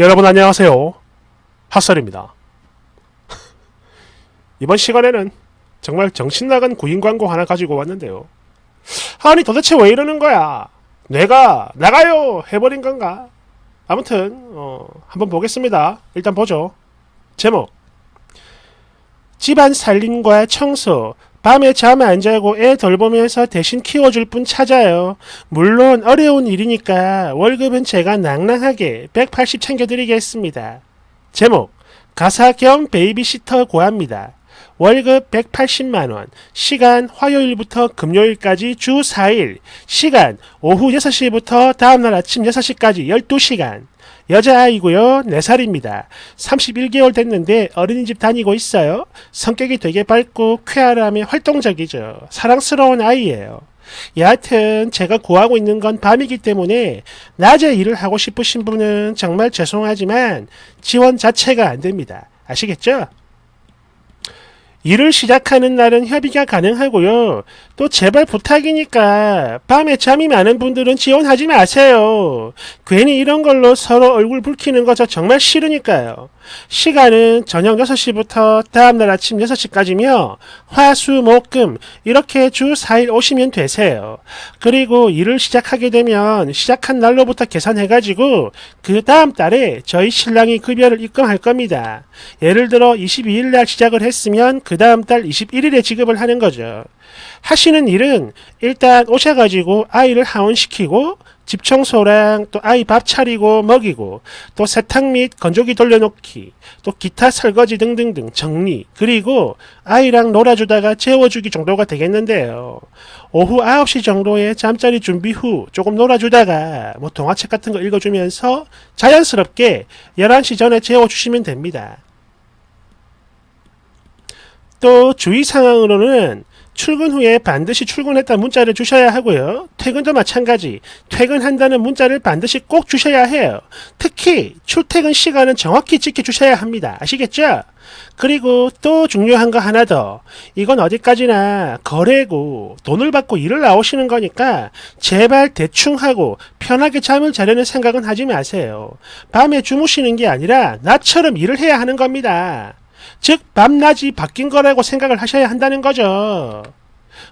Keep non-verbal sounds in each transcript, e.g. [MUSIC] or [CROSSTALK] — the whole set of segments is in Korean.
여러분 안녕하세요. 핫설입니다. [LAUGHS] 이번 시간에는 정말 정신나간 구인 광고 하나 가지고 왔는데요. 아니 도대체 왜 이러는 거야? 내가 나가요 해버린 건가? 아무튼 어, 한번 보겠습니다. 일단 보죠. 제목 집안 살림과 청소 밤에 잠 안 자고 애 돌보면서 대신 키워줄 분 찾아요. 물론 어려운 일이니까 월급은 제가 낭낭하게 180 챙겨드리겠습니다. 제목 가사 겸 베이비시터 구합니다. 월급 180만원, 시간 화요일부터 금요일까지 주 4일, 시간 오후 6시부터 다음날 아침 6시까지 12시간. 여자아이고요. 4살입니다. 31개월 됐는데 어린이집 다니고 있어요. 성격이 되게 밝고 쾌활하며 활동적이죠. 사랑스러운 아이예요. 여하튼 제가 구하고 있는 건 밤이기 때문에 낮에 일을 하고 싶으신 분은 정말 죄송하지만 지원 자체가 안 됩니다. 아시겠죠? 일을 시작하는 날은 협의가 가능하고요. 또 제발 부탁이니까 밤에 잠이 많은 분들은 지원하지 마세요. 괜히 이런 걸로 서로 얼굴 붉히는 거 저 정말 싫으니까요. 시간은 저녁 6시부터 다음날 아침 6시까지며 화수 목 금 이렇게 주 4일 오시면 되세요. 그리고 일을 시작하게 되면 시작한 날로부터 계산해가지고 그 다음 달에 저희 신랑이 급여를 입금할 겁니다. 예를 들어 22일 날 시작을 했으면 그 다음 달 21일에 지급을 하는 거죠. 하시는 일은 일단 오셔가지고 아이를 하원시키고 집 청소랑 또 아이 밥 차리고 먹이고 또 세탁 및 건조기 돌려놓기 또 기타 설거지 등등등 정리 그리고 아이랑 놀아주다가 재워주기 정도가 되겠는데요. 오후 9시 정도에 잠자리 준비 후 조금 놀아주다가 뭐 동화책 같은 거 읽어주면서 자연스럽게 11시 전에 재워주시면 됩니다. 또 주의 상황으로는 출근 후에 반드시 출근했다 문자를 주셔야 하고요. 퇴근도 마찬가지. 퇴근한다는 문자를 반드시 꼭 주셔야 해요. 특히 출퇴근 시간은 정확히 지켜주셔야 합니다. 아시겠죠? 그리고 또 중요한 거 하나 더. 이건 어디까지나 거래고 돈을 받고 일을 나오시는 거니까 제발 대충 하고 편하게 잠을 자려는 생각은 하지 마세요. 밤에 주무시는 게 아니라 나처럼 일을 해야 하는 겁니다. 즉 밤낮이 바뀐 거라고 생각을 하셔야 한다는 거죠.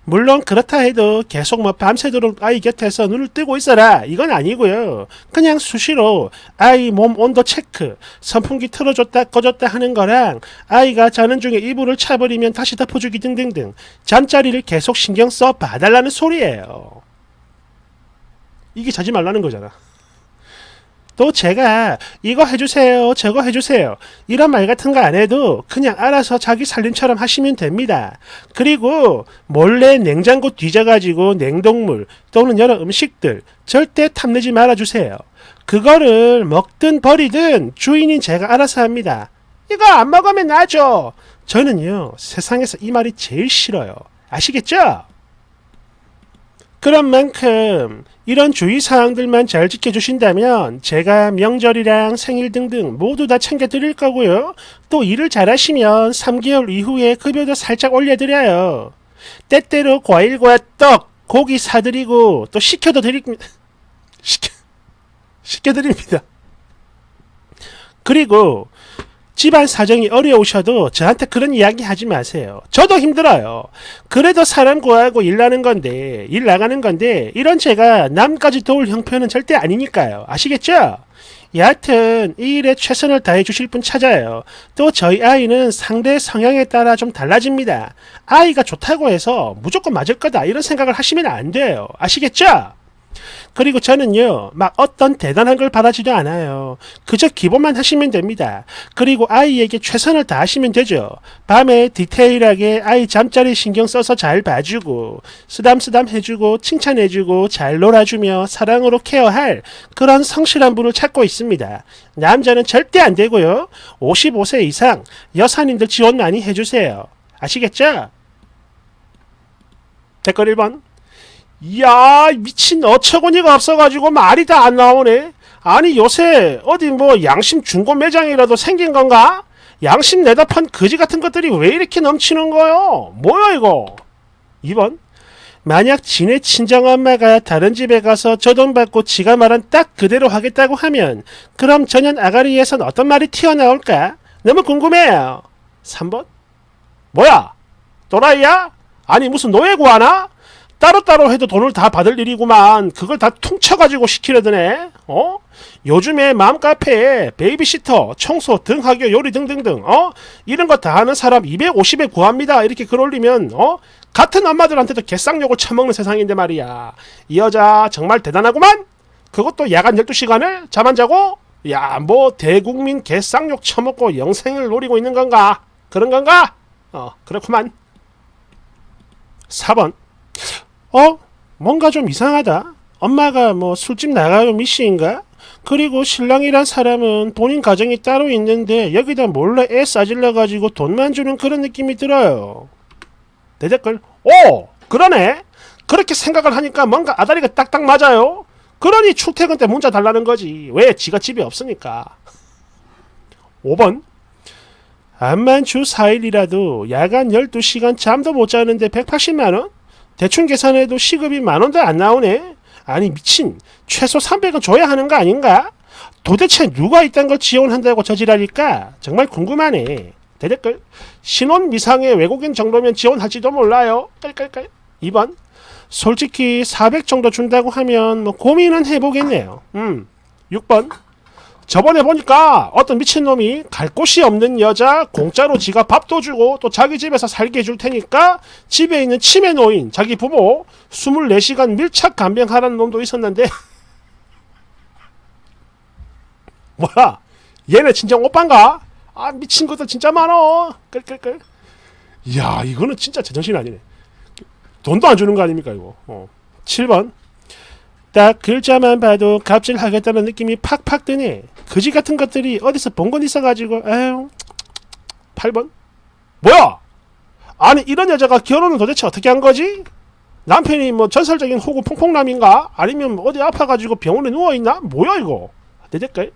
물론 그렇다 해도 계속 뭐 밤새도록 아이 곁에서 눈을 뜨고 있어라 이건 아니고요. 그냥 수시로 아이 몸 온도 체크, 선풍기 틀어줬다 꺼줬다 하는 거랑 아이가 자는 중에 이불을 차버리면 다시 덮어주기 등등등 잠자리를 계속 신경 써 봐달라는 소리예요. 이게 자지 말라는 거잖아. 또 제가 이거 해주세요, 저거 해주세요. 이런 말 같은 거 안 해도 그냥 알아서 자기 살림처럼 하시면 됩니다. 그리고 몰래 냉장고 뒤져가지고 냉동물 또는 여러 음식들 절대 탐내지 말아주세요. 그거를 먹든 버리든 주인인 제가 알아서 합니다. 이거 안 먹으면 나죠. 저는요, 세상에서 이 말이 제일 싫어요. 아시겠죠? 그런 만큼 이런 주의 사항들만 잘 지켜주신다면 제가 명절이랑 생일 등등 모두 다 챙겨드릴 거고요. 또 일을 잘하시면 3개월 이후에 급여도 살짝 올려드려요. 때때로 과일과 떡, 고기 사드리고 또 시켜도 드립니다. [LAUGHS] 시켜, 시켜드립니다. 그리고 집안 사정이 어려우셔도 저한테 그런 이야기 하지 마세요. 저도 힘들어요. 그래도 사람 구하고 일 나는 건데, 일 나가는 건데, 이런 제가 남까지 도울 형편은 절대 아니니까요. 아시겠죠? 여하튼 이 일에 최선을 다해 주실 분 찾아요. 또 저희 아이는 상대 성향에 따라 좀 달라집니다. 아이가 좋다고 해서 무조건 맞을 거다 이런 생각을 하시면 안 돼요. 아시겠죠? 그리고 저는요, 막 어떤 대단한 걸 바라지도 않아요. 그저 기본만 하시면 됩니다. 그리고 아이에게 최선을 다하시면 되죠. 밤에 디테일하게 아이 잠자리 신경 써서 잘 봐주고, 쓰담쓰담 해주고, 칭찬해주고, 잘 놀아주며 사랑으로 케어할 그런 성실한 분을 찾고 있습니다. 남자는 절대 안 되고요. 55세 이상 여사님들 지원 많이 해주세요. 아시겠죠? 댓글 1번. 이야 미친 어처구니가 없어가지고 말이 다 안 나오네 아니 요새 어디 뭐 양심 중고 매장이라도 생긴 건가? 양심 내다 판 거지 같은 것들이 왜 이렇게 넘치는 거요? 뭐야 이거? 2번 만약 지네 친정엄마가 다른 집에 가서 저 돈 받고 지가 말한 딱 그대로 하겠다고 하면 그럼 전현 아가리에선 어떤 말이 튀어나올까? 너무 궁금해요. 3번? 뭐야? 또라이야? 아니 무슨 노예 구하나? 따로따로 해도 돈을 다 받을 일이구만. 그걸 다 퉁쳐가지고 시키려드네. 어? 요즘에 맘카페에 베이비시터, 청소, 등하교, 요리 등등등, 어? 이런 거 다 하는 사람 250에 구합니다. 이렇게 글 올리면, 어? 같은 엄마들한테도 개쌍욕을 처먹는 세상인데 말이야. 이 여자 정말 대단하구만? 그것도 야간 12시간을 잠 안 자고? 야, 뭐 대국민 개쌍욕 처먹고 영생을 노리고 있는 건가? 그런 건가? 어, 그렇구만. 4번. 어? 뭔가 좀 이상하다. 엄마가 뭐 술집 나가요 미씨인가? 그리고 신랑이란 사람은 본인 가정이 따로 있는데 여기다 몰래 애 싸질러 가지고 돈만 주는 그런 느낌이 들어요. 대댓글. 오! 그러네. 그렇게 생각을 하니까 뭔가 아다리가 딱딱 맞아요. 그러니 출퇴근 때 문자 달라는 거지. 왜? 지가 집에 없으니까. 5번. 암만 주 4일이라도 야간 12시간 잠도 못 자는데 180만원? 대충 계산해도 시급이 만 원도 안 나오네. 아니 미친 최소 300은 줘야 하는 거 아닌가? 도대체 누가 이딴 걸 지원한다고 저지랄일까? 정말 궁금하네. 대댓글 신혼 미상의 외국인 정도면 지원할지도 몰라요. 깔깔깔. 2번 솔직히 400 정도 준다고 하면 뭐 고민은 해보겠네요. 음. 6번 저번에 보니까 어떤 미친놈이 갈 곳이 없는 여자 공짜로 지가 밥도 주고 또 자기 집에서 살게 해줄 테니까 집에 있는 치매 노인 자기 부모 24시간 밀착 간병하라는 놈도 있었는데. [LAUGHS] 뭐야? 얘네 진짜 오빠인가? 아 미친 것들 진짜 많어. 끌끌끌. 이야 이거는 진짜 제정신 아니네. 돈도 안 주는 거 아닙니까 이거? 어. 7번 딱 글자만 봐도 갑질하겠다는 느낌이 팍팍 드네. 그지 같은 것들이 어디서 본 건 있어가지고 에휴. 8번 뭐야? 아니 이런 여자가 결혼을 도대체 어떻게 한 거지? 남편이 뭐 전설적인 호구 퐁퐁남인가? 아니면 어디 아파가지고 병원에 누워있나? 뭐야 이거? 대댓글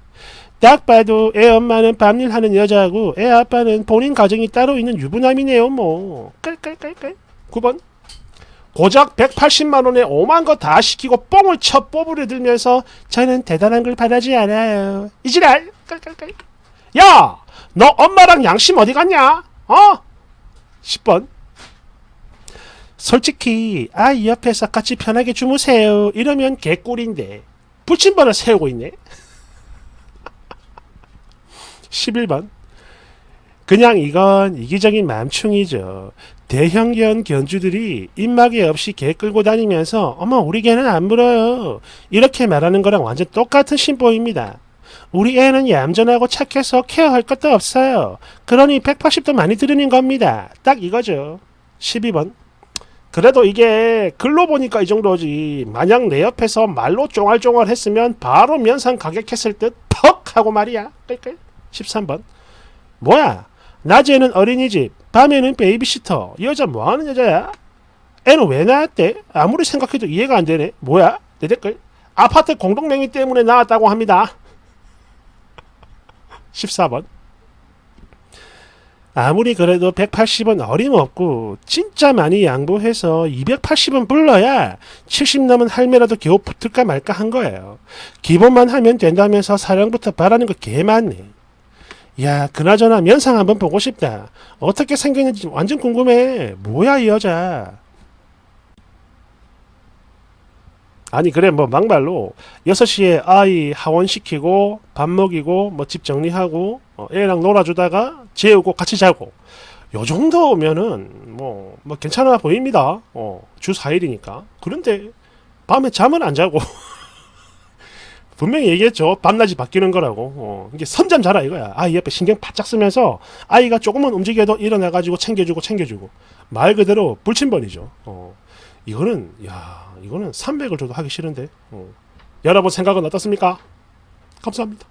딱 봐도 애 엄마는 밤일 하는 여자고 애 아빠는 본인 가정이 따로 있는 유부남이네요 뭐 깔깔깔깔 9번 고작 180만 원에 5만 거 다 시키고 뻥을 쳐 뽑으려 들면서 저는 대단한 걸 바라지 않아요. 이지랄 깔깔깔. 야, 너 엄마랑 양심 어디 갔냐? 어? 10번. 솔직히 아 이 옆에서 같이 편하게 주무세요. 이러면 개꿀인데 불침번을 세우고 있네. [LAUGHS] 11번. 그냥 이건 이기적인 맘충이죠. 대형견 견주들이 입마개 없이 개 끌고 다니면서 어머 우리 개는 안 물어요. 이렇게 말하는 거랑 완전 똑같은 심보입니다. 우리 애는 얌전하고 착해서 케어할 것도 없어요. 그러니 180도 많이 들으는 겁니다. 딱 이거죠. 12번. 그래도 이게 글로 보니까 이 정도지. 만약 내 옆에서 말로 쫑알쫑알 했으면 바로 면상 가격했을 듯퍽 하고 말이야. 끌끌. 13번. 뭐야? 낮에는 어린이집, 밤에는 베이비시터. 이 여자 뭐하는 여자야? 애는 왜 낳았대? 아무리 생각해도 이해가 안 되네. 뭐야? 내 댓글. 아파트 공동명의 때문에 나왔다고 합니다. [LAUGHS] 14번. 아무리 그래도 180은 어림없고 진짜 많이 양보해서 280은 불러야 70 넘은 할매라도 겨우 붙을까 말까 한 거예요. 기본만 하면 된다면서 사랑부터 바라는 거 개 많네. 야, 그나저나 면상 한번 보고 싶다. 어떻게 생겼는지 완전 궁금해. 뭐야, 이 여자. 아니, 그래, 뭐, 막말로, 6시에 아이 하원시키고, 밥 먹이고, 뭐, 집 정리하고, 어, 애랑 놀아주다가, 재우고, 같이 자고. 요 정도면은, 뭐, 뭐, 괜찮아 보입니다. 어, 주 4일이니까. 그런데, 밤에 잠을 안 자고, [LAUGHS] 분명히 얘기했죠. 밤낮이 바뀌는 거라고. 어, 이게 선잠 자라 이거야. 아이 옆에 신경 바짝 쓰면서 아이가 조금만 움직여도 일어나가지고 챙겨주고 챙겨주고 말 그대로 불침번이죠. 어, 이거는 야 이거는 300을 줘도 하기 싫은데. 어. 여러분 생각은 어떻습니까? 감사합니다.